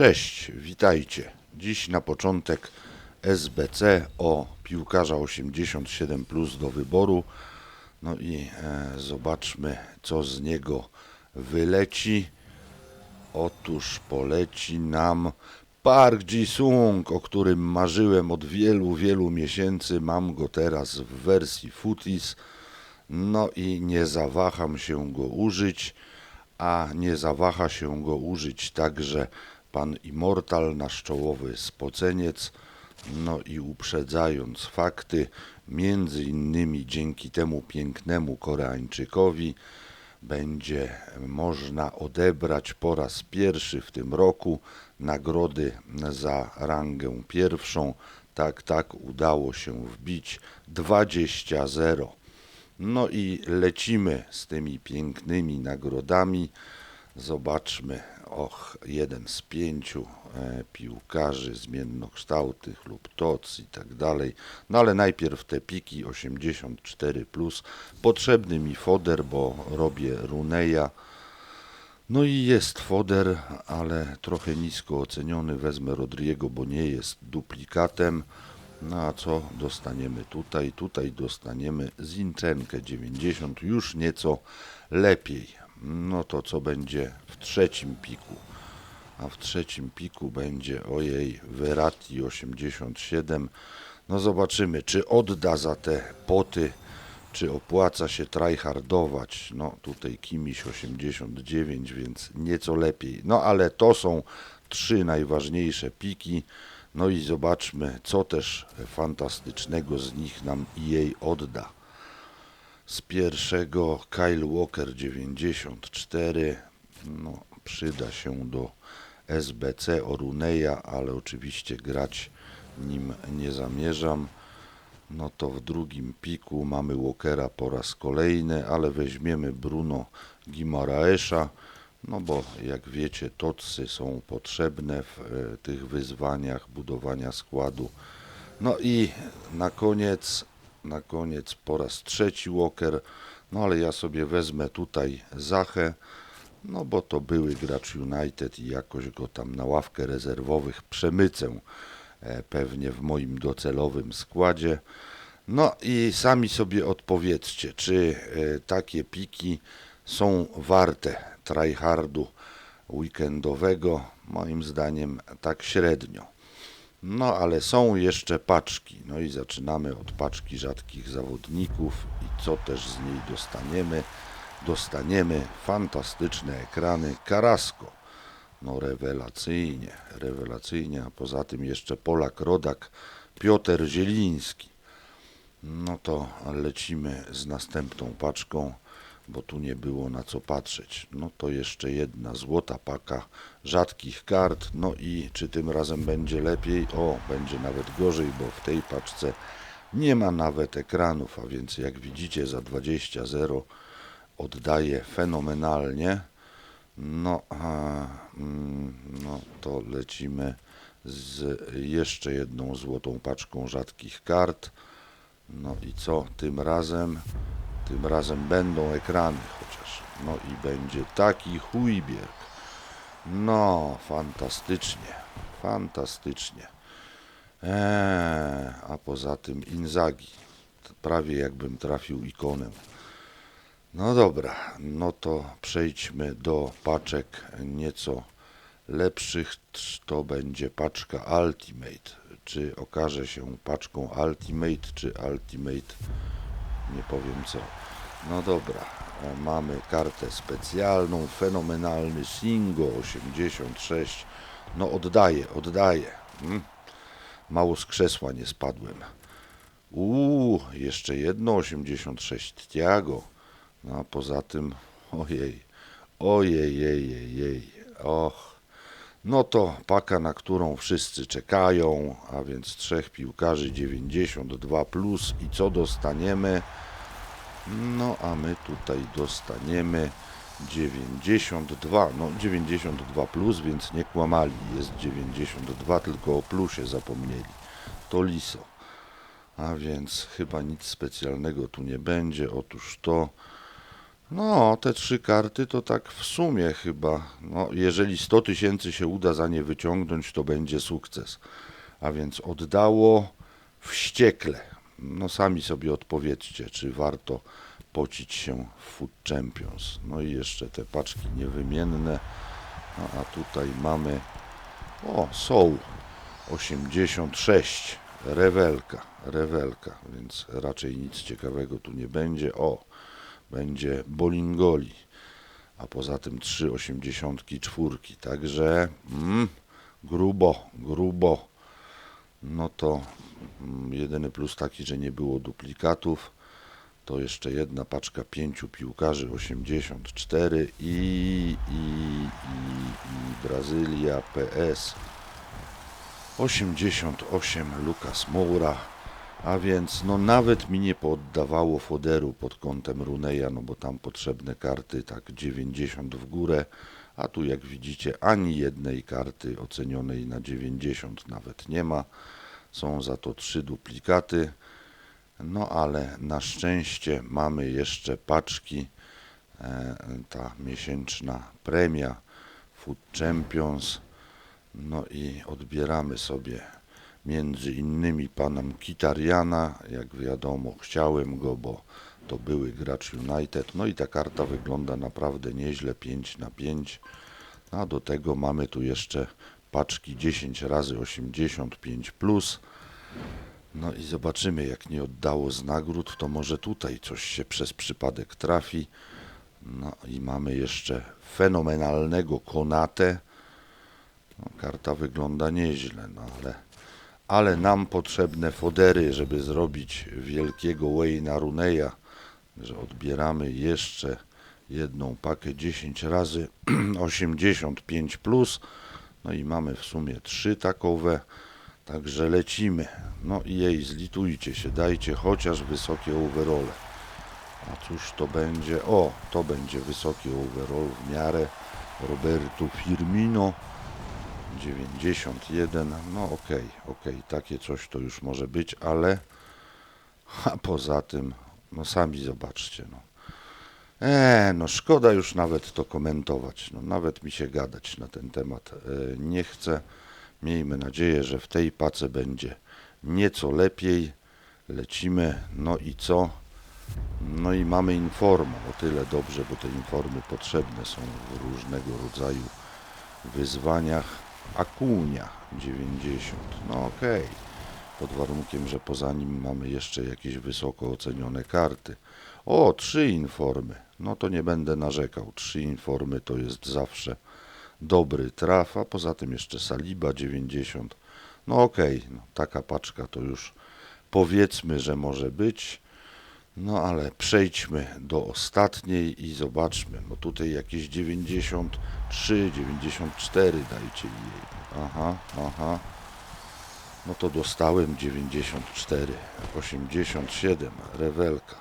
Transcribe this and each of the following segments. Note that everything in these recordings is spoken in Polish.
Cześć, witajcie. Dziś na początek SBC o piłkarza 87 plus do wyboru. No i e, zobaczmy, co z niego wyleci. Otóż poleci nam Park Ji-sung, o którym marzyłem od wielu, wielu miesięcy. Mam go teraz w wersji Footies. No i nie zawaham się go użyć, a nie zawaha się go użyć także pan Immortal, nasz czołowy spoceniec. No i uprzedzając fakty, między innymi dzięki temu pięknemu Koreańczykowi będzie można odebrać po raz pierwszy w tym roku nagrody za rangę pierwszą. Tak, tak, udało się wbić 20-0. No i lecimy z tymi pięknymi nagrodami. Zobaczmy, och, jeden z pięciu e, piłkarzy zmiennokształtych lub TOC i tak dalej. No ale najpierw te piki 84+. Plus. Potrzebny mi foder, bo robię Runeja. No i jest foder, ale trochę nisko oceniony. Wezmę Rodriego, bo nie jest duplikatem. No a co dostaniemy tutaj? Tutaj dostaniemy Zinczenkę 90, już nieco lepiej. No to co będzie w trzecim piku? A w trzecim piku będzie, ojej, Verratti 87. No zobaczymy, czy odda za te poty, czy opłaca się tryhardować. No tutaj Kimiś 89, więc nieco lepiej. No ale to są trzy najważniejsze piki. No i zobaczmy, co też fantastycznego z nich nam jej odda. Z pierwszego Kyle Walker 94, no przyda się do SBC Oruneja, ale oczywiście grać nim nie zamierzam. No to w drugim piku mamy Walkera po raz kolejny, ale weźmiemy Bruno Gimaraesza, no bo jak wiecie, tocy są potrzebne w e, tych wyzwaniach budowania składu. No i na koniec, na koniec po raz trzeci Walker, no ale ja sobie wezmę tutaj Zachę, no bo to były gracz United i jakoś go tam na ławkę rezerwowych przemycę e, pewnie w moim docelowym składzie. No i sami sobie odpowiedzcie, czy e, takie piki są warte tryhardu weekendowego. Moim zdaniem tak średnio. No ale są jeszcze paczki. No i zaczynamy od paczki rzadkich zawodników i co też z niej dostaniemy? Dostaniemy fantastyczne ekrany Karasko. No rewelacyjnie, rewelacyjnie, a poza tym jeszcze Polak Rodak, Piotr Zieliński. No to lecimy z następną paczką, bo tu nie było na co patrzeć. No to jeszcze jedna złota paka rzadkich kart. No i czy tym razem będzie lepiej? O, będzie nawet gorzej, bo w tej paczce nie ma nawet ekranów, a więc jak widzicie za 20 0 oddaje fenomenalnie. No, a, mm, no to lecimy z jeszcze jedną złotą paczką rzadkich kart. No i co tym razem? Tym razem będą ekrany chociaż. No i będzie taki chujbieg. No, fantastycznie. Fantastycznie. Eee, a poza tym Inzagi. Prawie jakbym trafił ikonę. No dobra, no to przejdźmy do paczek nieco lepszych. To będzie paczka Ultimate. Czy okaże się paczką Ultimate, czy Ultimate, nie powiem co. No dobra, e, mamy kartę specjalną, fenomenalny Singo 86. No oddaję, oddaję. Hmm? Mało z krzesła nie spadłem. Uuu, jeszcze jedno 86 Tiago. No a poza tym, ojej, ojej, jej, jej, och. No to paka, na którą wszyscy czekają, a więc trzech piłkarzy 92 plus i co dostaniemy? No a my tutaj dostaniemy 92, no 92 plus, więc nie kłamali, jest 92, tylko o plusie zapomnieli. To liso. A więc chyba nic specjalnego tu nie będzie. Otóż to No, te trzy karty to tak w sumie chyba, no, jeżeli 100 tysięcy się uda za nie wyciągnąć, to będzie sukces. A więc oddało wściekle. No sami sobie odpowiedzcie, czy warto pocić się w Food Champions. No i jeszcze te paczki niewymienne. No, a tutaj mamy, o, są 86, rewelka, rewelka, więc raczej nic ciekawego tu nie będzie. O, będzie Bolingoli, a poza tym 3,84. Także mm, grubo, grubo. No to mm, jedyny plus taki, że nie było duplikatów. To jeszcze jedna paczka pięciu piłkarzy 84 i, i, i, i Brazylia PS 88 Lukas Moura. A więc no nawet mi nie poddawało foderu pod kątem Runeja, no bo tam potrzebne karty tak 90 w górę, a tu jak widzicie ani jednej karty ocenionej na 90 nawet nie ma. Są za to trzy duplikaty. No ale na szczęście mamy jeszcze paczki. E, ta miesięczna premia Food Champions. No i odbieramy sobie między innymi pana Mkitariana, jak wiadomo chciałem go, bo to były gracz United, no i ta karta wygląda naprawdę nieźle, 5 na 5, a do tego mamy tu jeszcze paczki 10 razy 85 plus, no i zobaczymy jak nie oddało z nagród, to może tutaj coś się przez przypadek trafi, no i mamy jeszcze fenomenalnego Konate, no, karta wygląda nieźle, no ale ale nam potrzebne fodery, żeby zrobić wielkiego Wayne'a Runeya, że odbieramy jeszcze jedną pakę 10 razy 85 plus, no i mamy w sumie trzy takowe, także lecimy. No i jej, zlitujcie się, dajcie chociaż wysokie overole. A cóż to będzie? O, to będzie wysoki overall w miarę Roberto Firmino. 91, no okej, okay, okej, okay, takie coś to już może być, ale a poza tym, no sami zobaczcie, no. Eee, no szkoda już nawet to komentować, no nawet mi się gadać na ten temat e, nie chcę. Miejmy nadzieję, że w tej pace będzie nieco lepiej. Lecimy, no i co? No i mamy inform, o tyle dobrze, bo te informy potrzebne są w różnego rodzaju wyzwaniach. Akunia 90. No okej. Okay. Pod warunkiem, że poza nim mamy jeszcze jakieś wysoko ocenione karty. O, trzy informy. No to nie będę narzekał. Trzy informy to jest zawsze dobry traf, a poza tym jeszcze Saliba 90. No okej, okay. no, taka paczka to już powiedzmy, że może być. No ale przejdźmy do ostatniej i zobaczmy. No tutaj jakieś 93, 94 dajcie jej. Aha, aha. No to dostałem 94, 87, rewelka.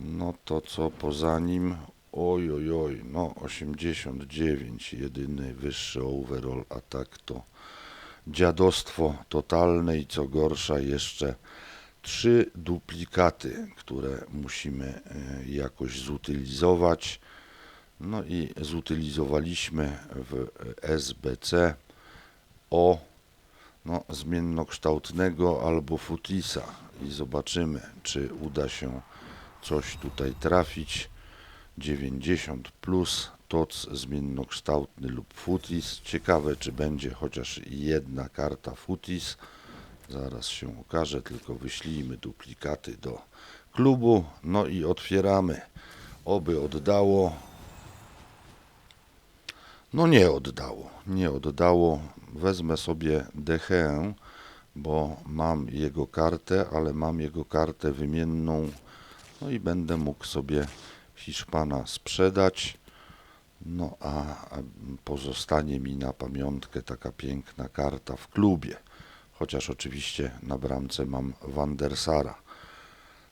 No to co poza nim? Oj, oj, oj, no 89, jedyny wyższy overall, a tak to dziadostwo totalne i co gorsza jeszcze trzy duplikaty, które musimy e, jakoś zutylizować. No i zutylizowaliśmy w SBC o no, zmiennokształtnego albo futisa i zobaczymy, czy uda się coś tutaj trafić. 90 plus toc zmiennokształtny lub futis. Ciekawe, czy będzie chociaż jedna karta futis. Zaraz się okaże, tylko wyślijmy duplikaty do klubu. No i otwieramy. Oby oddało. No nie oddało, nie oddało. Wezmę sobie Dechę, bo mam jego kartę, ale mam jego kartę wymienną. No i będę mógł sobie Hiszpana sprzedać. No a pozostanie mi na pamiątkę taka piękna karta w klubie chociaż oczywiście na bramce mam Wandersara.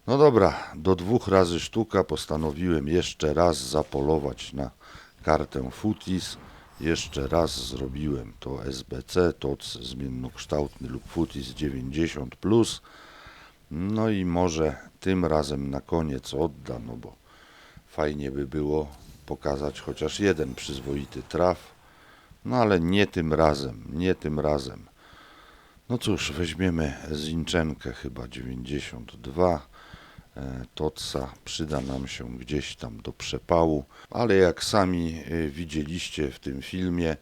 No dobra, do dwóch razy sztuka postanowiłem jeszcze raz zapolować na kartę Futis. Jeszcze raz zrobiłem to SBC, TOC zmiennokształtny lub Futis 90+. Plus. No i może tym razem na koniec odda, no bo Fajnie by było pokazać chociaż jeden przyzwoity traf, no ale nie tym razem, nie tym razem. No cóż, weźmiemy Zinczenkę chyba 92. E, Totsa przyda nam się gdzieś tam do przepału, ale jak sami e, widzieliście w tym filmie,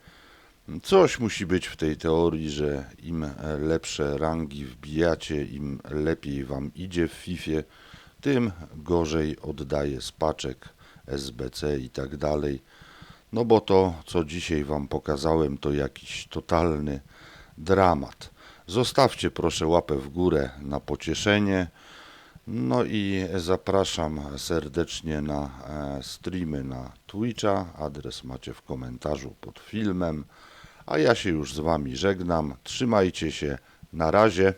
coś musi być w tej teorii, że im lepsze rangi wbijacie, im lepiej wam idzie w FIFA, tym gorzej oddaje spaczek, SBC i tak dalej. No bo to, co dzisiaj wam pokazałem, to jakiś totalny dramat. Zostawcie proszę łapę w górę na pocieszenie. No i zapraszam serdecznie na e, streamy na Twitcha. Adres macie w komentarzu pod filmem. A ja się już z wami żegnam. Trzymajcie się. Na razie.